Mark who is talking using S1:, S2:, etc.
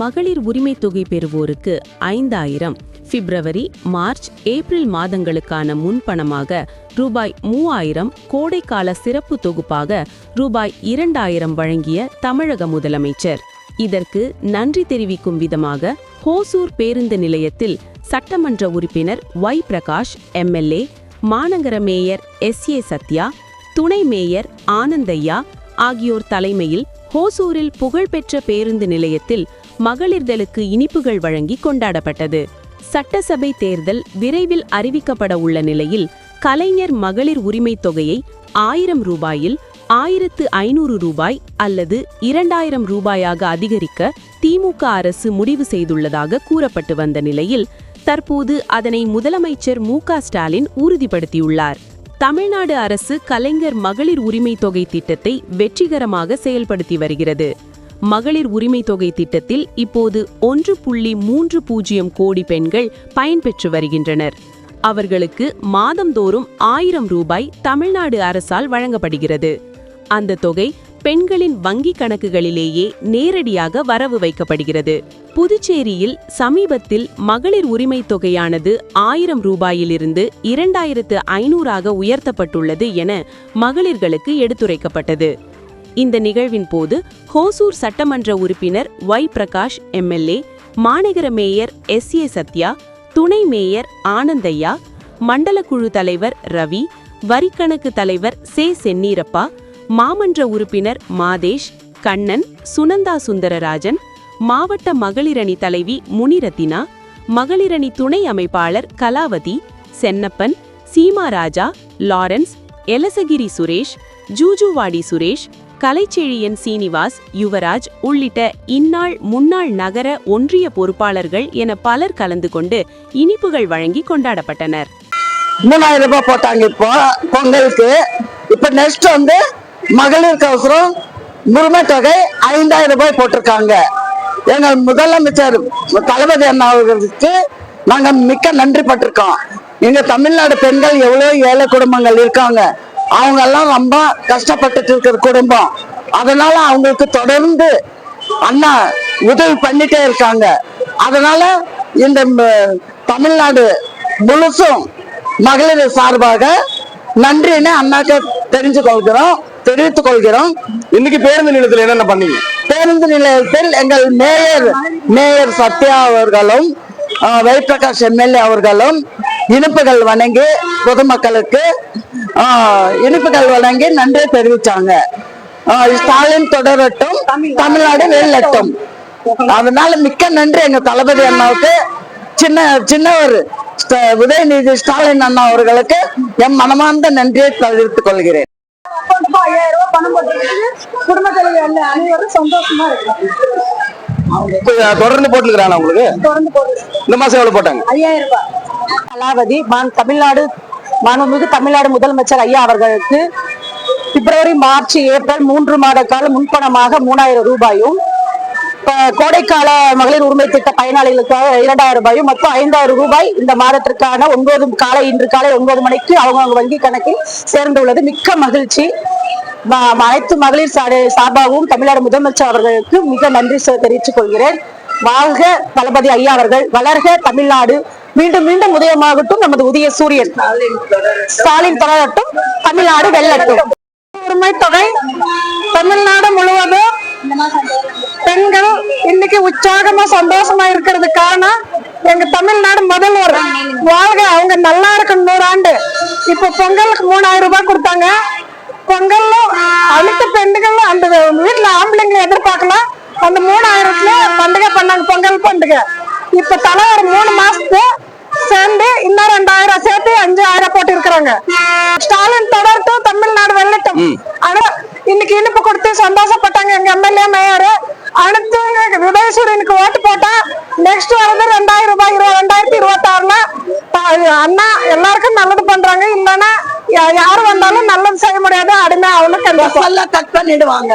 S1: மகளிர் உரிமை தொகை பெறுவோருக்கு ஐந்தாயிரம். பிப்ரவரி மார்ச் ஏப்ரல் மாதங்களுக்கான முன்பணமாக ரூபாய் மூவாயிரம் கோடைக்கால சிறப்பு தொகுப்பாக ரூபாய் இரண்டாயிரம் வழங்கிய தமிழக முதலமைச்சர். இதற்கு நன்றி தெரிவிக்கும் விதமாக ஹோசூர் பேருந்து நிலையத்தில் சட்டமன்ற உறுப்பினர் ஒய் பிரகாஷ் எம்எல்ஏ மாநகர மேயர் எஸ் ஏ சத்யா துணை மேயர் ஆனந்தையா ஆகியோர் தலைமையில் ஹோசூரில் புகழ்பெற்ற பேருந்து நிலையத்தில் மகளிர்களுக்கு இனிப்புகள் வழங்கி கொண்டாடப்பட்டது. சட்டசபை தேர்தல் விரைவில் அறிவிக்கப்பட உள்ள நிலையில் கலைஞர் மகளிர் உரிமைத் தொகையை ஆயிரம் ரூபாயில் ஆயிரத்து ஐநூறு ரூபாய் அல்லது இரண்டாயிரம் ரூபாயாக அதிகரிக்க திமுக அரசு முடிவு செய்துள்ளதாக கூறப்பட்டு வந்த நிலையில் தற்போது அதனை முதலமைச்சர் மு க ஸ்டாலின் உறுதிப்படுத்தியுள்ளார். தமிழ்நாடு அரசு கலைஞர் மகளிர் உரிமைத் தொகை திட்டத்தை வெற்றிகரமாக செயல்படுத்தி வருகிறது. மகளிர் உரிமைத் தொகை திட்டத்தில் இப்போது ஒன்று புள்ளி மூன்று பூஜ்ஜியம் கோடி பெண்கள் பயன்பெற்று வருகின்றனர். அவர்களுக்கு மாதந்தோறும் ஆயிரம் ரூபாய் தமிழ்நாடு அரசால் வழங்கப்படுகிறது. அந்த தொகை பெண்களின் வங்கிக் கணக்குகளிலேயே நேரடியாக வரவு வைக்கப்படுகிறது. புதுச்சேரியில் சமீபத்தில் மகளிர் உரிமைத் தொகையானது ஆயிரம் ரூபாயிலிருந்து இரண்டாயிரத்து ஐநூறாக உயர்த்தப்பட்டுள்ளது என மகளிர்களுக்கு எடுத்துரைக்கப்பட்டது. இந்த நிகழ்வின் போது ஹோசூர் சட்டமன்ற உறுப்பினர் ஒய் பிரகாஷ் எம்எல்ஏ மாநகர மேயர் எஸ் ஏ சத்யா துணை மேயர் ஆனந்தையா மண்டல குழு தலைவர் ரவி வரிக்கணக்கு தலைவர் சே சென்னீரப்பா மாமன்ற உறுப்பினர் மாதேஷ் கண்ணன் சுனந்தா சுந்தரராஜன் மாவட்ட மகளிரணி தலைவி முனிரத்தினா மகளிரணி துணை அமைப்பாளர் கலாவதி சென்னப்பன் சீமாராஜா லாரன்ஸ் எலசகிரி சுரேஷ் ஜூஜுவாடி சுரேஷ் கலைச்செழியன் சீனிவாஸ் யுவராஜ் உள்ளிட்ட இந்நாள் முன்னாள் நகர ஒன்றிய பொறுப்பாளர்கள் என பலர் கலந்து கொண்டு இனிப்புகள் வழங்கி கொண்டாடப்பட்டனர்.
S2: மூணாயிரம் ரூபாய் போட்டாங்க. இப்போ பொங்கலுக்கு. இப்ப நெக்ஸ்ட் வந்து மகளிருக்கு அவசரம் உரிமை தொகை ஐந்தாயிரம் ரூபாய் போட்டிருக்காங்க. எங்கள் முதலமைச்சர் தளபதி அண்ணா அவர்களுக்கு நாங்க மிக்க நன்றி பட்டிருக்கோம். எங்க தமிழ்நாடு பெண்கள் எவ்வளவு ஏழை குடும்பங்கள் இருக்காங்க. அவங்க எல்லாம் ரொம்ப கஷ்டப்பட்டுட்டு இருக்கிற குடும்பம். அதனால அவங்களுக்கு தொடர்ந்து அண்ணா உதவி பண்ணிட்டே இருக்காங்க. அதனால இந்த தமிழ்நாடு முழுசும் மகளிர் சார்பாக நன்றின்னு அண்ணாக்கு தெரிஞ்சு கொள்கிறோம் தெரிவித்துக் கொள்கிறோம்.
S3: இன்னைக்கு பேருந்து நிலையத்துல என்னென்ன பண்ணீங்க?
S2: பேருந்து நிலையத்தில் எங்கள் மேயர் மேயர் சத்யா அவர்களும் வைப்பிரகாஷ் எம்எல்ஏ அவர்களும் இனிப்புகள் வழங்கி பொதுமக்களுக்கு இனிப்புகள் வழங்கி நன்றி தெரிவிச்சாங்க. ஸ்டாலின் தொடரட்டும் தமிழ்நாடு வெல்லட்டும். அதனால மிக்க நன்றி எங்க தளபதி அண்ணாவுக்கு. சின்ன சின்னவர் ஸ்ட- உதயநிதி ஸ்டாலின் அண்ணா அவர்களுக்கு என் மனமார்ந்த நன்றியை தெரிவித்துக் கொள்கிறேன்.
S4: ஐயாயிரம் ரூபாய் பணம் குடும்பத்தில் அனைவரும் சந்தோஷமா
S3: தொடர்ந்து உங்களுக்கு
S4: போட்டு
S3: இந்த மாசம் எவ்வளவு போட்டாங்க?
S4: ஐயாயிரம் ரூபாய்.
S2: கலாவதி மான் தமிழ்நாடு மாண்புமிகு தமிழ்நாடு முதலமைச்சர் ஐயா அவர்களுக்கு பிப்ரவரி மார்ச் ஏப்ரல் மூன்று மாத கால முன்பணமாக மூணாயிரம் ரூபாயும் கோடைக்கால மகளிர் உரிமை திட்ட பயனாளிகளுக்காக இரண்டாயிரம் ரூபாயும் மொத்தம் ஐந்தாயிரம் ரூபாய் இந்த மாதத்திற்கான ஒன்பது காலை இன்று காலை ஒன்பது மணிக்கு அவங்கவுங்க வங்கி கணக்கில் சேர்ந்துள்ளது. மிக்க மகிழ்ச்சி. அனைத்து மகளிர் சார்பாகவும் தமிழ்நாடு முதலமைச்சர் அவர்களுக்கு மிக நன்றி தெரிவித்துக் கொள்கிறேன். வாழ்க தளபதி ஐயா அவர்கள் வளர்க தமிழ்நாடு. மீண்டும் மீண்டும் உதயமாகட்டும். நமது உதய சூரியன் ஸ்டாலின் தொடரட்டும். தமிழ்நாடு வெல்லட்டும். உரிமை தொகை தமிழ்நாடு முழுவதும் பெண்கள் இன்னைக்கு உற்சாகமா சந்தோஷமா இருக்கிறது காரணம் எங்க தமிழ்நாடு முதல்வர் வாழ்க. அவங்க நல்லா இருக்கணும் நூறாண்டு. இப்ப பொங்கலுக்கு மூணாயிரம் ரூபாய் கொடுத்தாங்க. பொங்கல்ல அனைத்து பெண்களும் அந்த வீட்டுல ஆம்பளைங்களை எதிர்பார்க்கலாம் அந்த மூணாயிரத்துல பண்டிகை பண்ணாங்க. பொங்கல் பண்டிகை. இப்ப தலைவர் மூணு மாசத்துக்கு சேர்ந்து இன்னும் ரெண்டாயிரம் சேர்த்து அஞ்சாயிரம் போட்டு இருக்கிறாங்க ஸ்டாலின் தொடரட்டும் தமிழ்நாடு வெல்லட்டும். ஆனா இன்னைக்கு இனிப்பு கொடுத்து சந்தோஷப்பட்டாங்க எங்க எம்எல்ஏ மேயர். அடுத்து விஜயசூரியனுக்கு ஓட்டு போட்டா நெக்ஸ்ட் வரது ரெண்டாயிரம் ரூபாய் இருபது ரெண்டாயிரத்தி இருபத்தி ஆறுல அண்ணா எல்லாருக்கும் நல்லது பண்றாங்க. இல்லைன்னா யா- யாரு வந்தாலும் நல்லது செய்ய முடியாது. அடிமை அவனுக்கு கட் பண்ணிடுவாங்க.